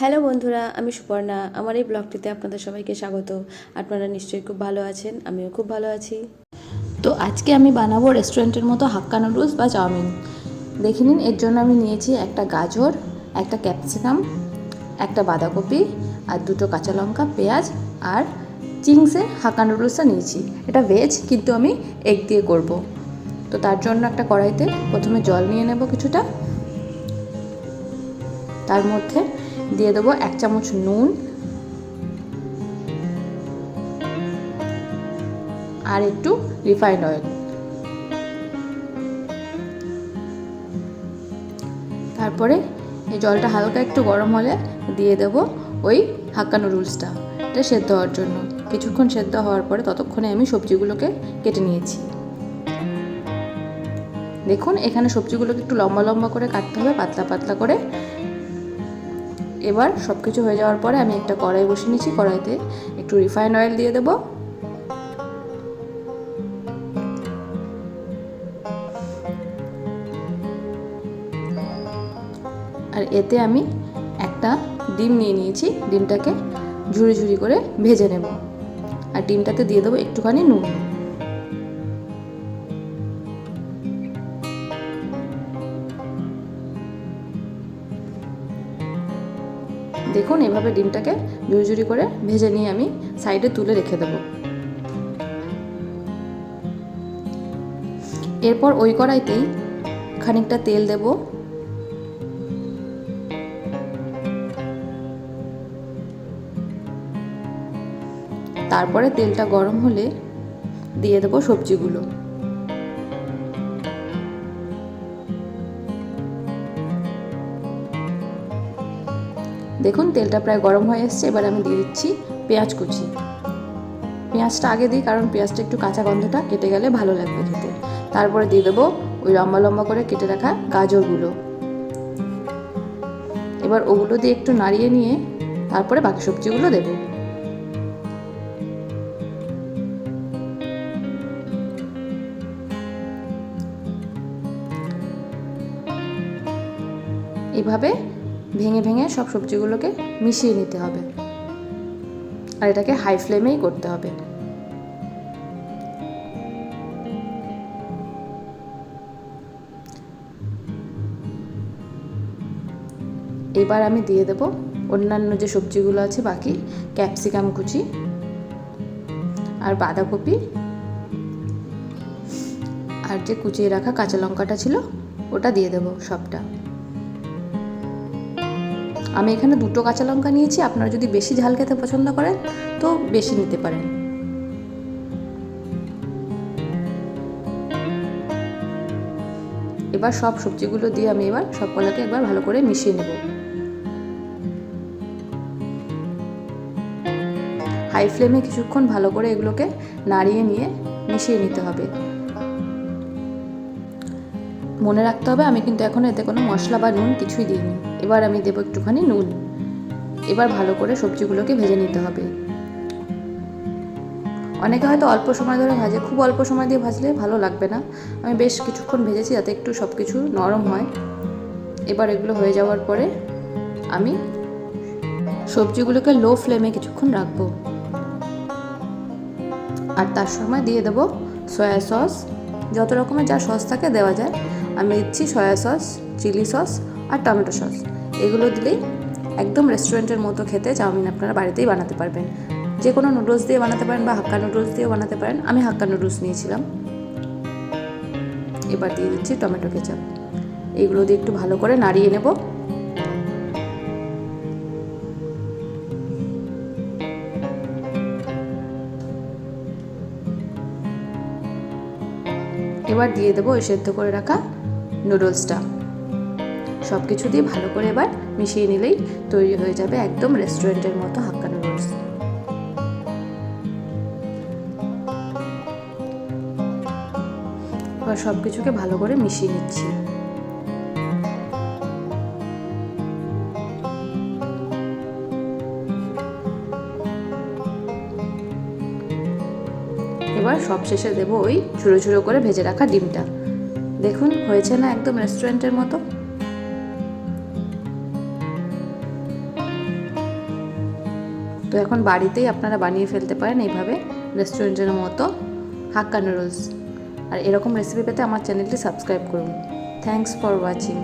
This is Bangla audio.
হ্যালো বন্ধুরা, আমি সুপর্ণা। আমার এই ব্লগটিতে আপনাদের সবাইকে স্বাগত। আপনারা নিশ্চয়ই খুব ভালো আছেন, আমিও খুব ভালো আছি। তো আজকে আমি বানাবো রেস্টুরেন্টের মতো হাক্কা নুডলস বা চাউমিন। দেখে নিন, এর জন্য আমি নিয়েছি একটা গাজর, একটা ক্যাপসিকাম, একটা বাঁধাকপি আর দুটো কাঁচা লঙ্কা, পেঁয়াজ আর চিংসের হাক্কা নুডলসটা নিয়েছি। এটা ভেজ, কিন্তু আমি এগ দিয়ে করব। তো তার জন্য একটা কড়াইতে প্রথমে জল নিয়ে নেব কিছুটা। তার মধ্যে দিয়ে দেবো এক চামচ নুন আর একটু রিফাইন্ড অয়েল। তারপরে এই জলটা হালকা একটু গরম হলে দিয়ে দেবো ওই হাক্কা নুডলসটা এটা সেদ্ধ হওয়ার জন্য। কিছুক্ষণ সেদ্ধ হওয়ার পরে ততক্ষণে আমি সবজিগুলোকে কেটে নিয়েছি। দেখুন, এখানে সবজিগুলোকে একটু লম্বা লম্বা করে কাটতে হবে, পাতলা পাতলা করে এবার সব কিছু হয়ে যাওয়ার পরে আমি একটা কড়াই বসিয়ে নিয়েছি কড়াইতে একটু রিফাইন অয়েল দিয়ে দেব। আর এতে আমি একটা ডিম নিয়ে নিয়েছি, ডিমটাকে ঝুড়ি ঝুড়ি করে ভেজে নেব। আর ডিমটাতে দিয়ে দেবো একটুখানি নুন। দেখুন, এভাবে ডিমটাকে ঝুড়ি ঝুড়ি করে ভেজে নিয়ে আমি সাইডে তুলে রেখে দেবো। এরপর ওই কড়াইতেই খানিকটা তেল দেব। তারপরে তেলটা গরম হলে দিয়ে দেবো সবজিগুলো। দেখুন, তেলটা প্রায় গরম হয়ে এসছে, এবার আমি দিয়ে দিচ্ছি পেঁয়াজ কুচি। পেঁয়াজটা আগে দিই, কারণ পেঁয়াজটা একটু কাঁচা গন্ধটা কেটে গেলে ভালো লাগবে খেতে। তারপরে দিয়ে দেবো ওই লম্বা লম্বা করে কেটে রাখা গাজরগুলো। এবার ওগুলো দিয়ে একটু নাড়িয়ে নিয়ে তারপরে বাকি সবজিগুলো দেবো। এভাবে ভেঙে ভেঙে সব সবজিগুলোকে মিশিয়ে নিতে হবে। আর এটাকে হাই ফ্লেমেই করতে হবে। এবার আমি দিয়ে দেব অন্যান্য যে সবজিগুলো আছে বাকি, ক্যাপসিকাম কুচি আর বাঁধাকপি। আর যে কুচিয়ে রাখা কাঁচা লঙ্কাটা ছিল, ওটা দিয়ে দেবো সবটা। আমি এখানে দুটো কাঁচা লঙ্কা নিয়েছি, আপনারা যদি বেশি ঝাল খেতে পছন্দ করেন, তো বেশি নিতে পারেন। এবার সব সবজিগুলো দিয়ে আমি এবার সবগুলোকে একবার ভালো করে মিশিয়ে নেব। হাই ফ্লেমে কিছুক্ষণ ভালো করে এগুলোকে নাড়িয়ে নিয়ে মিশিয়ে নিতে হবে। মনে রাখতে হবে, আমি কিন্তু এখন এতে কোনো মশলা বা নুন কিছুই দিইনি। এবার আমি দেবো একটুখানি নুন। এবার ভালো করে সবজিগুলোকে ভেজে নিতে হবে। অনেকে হয়তো অল্প সময় ধরে ভাজে, খুব অল্প সময় দিয়ে ভাজলে ভালো লাগবে না। আমি বেশ কিছুক্ষণ ভেজেছি যাতে একটু সব কিছু নরম হয়। এবার এগুলো হয়ে যাওয়ার পরে আমি সবজিগুলোকে লো ফ্লেমে কিছুক্ষণ রাখব। আর তার সময় দিয়ে দেবো সয়া সস। যত রকমের যা সস থাকে দেওয়া যায় আমি দিচ্ছি সয়া সস, চিলি সস আর টমেটো সস। এগুলো দিলেই একদম রেস্টুরেন্টের মতো খেতে চাউমিন আপনারা বাড়িতেই বানাতে পারবেন। যে কোনো নুডলস দিয়ে বানাতে পারেন বা হাক্কা নুডলস দিয়েও বানাতে পারেন। আমি হাক্কা নুডলস নিয়েছিলাম। এবার দিয়ে দিচ্ছি টমেটো কেচাপ। এইগুলো দিয়ে একটু ভালো করে নাড়িয়ে নেব। এবার দিয়ে দেবো ওই সেদ্ধ করে রাখা নুডলসটা। সব কিছু দিয়ে ভালো করে এবার মিশিয়ে নিলেই তৈরি হয়ে যাবে একদম রেস্টুরেন্টের মতো হাক্কা নুডলস। এবার সব কিছুকে ভালো করে মিশিয়ে নিচ্ছি। এবার সব শেষে দেবো ওই ঝুড়ো ঝুড়ো করে ভেজে রাখা ডিমটা। দেখুন, হয়েছে না একদম রেস্টুরেন্টের মতো? তো এখন বাড়িতেই আপনারা বানিয়ে ফেলতে পারেন এইভাবে রেস্টুরেন্টের মতো হাক্কা নুডলস আর এরকম রেসিপি পেতে আমার চ্যানেলটি সাবস্ক্রাইব করুন। Thanks for watching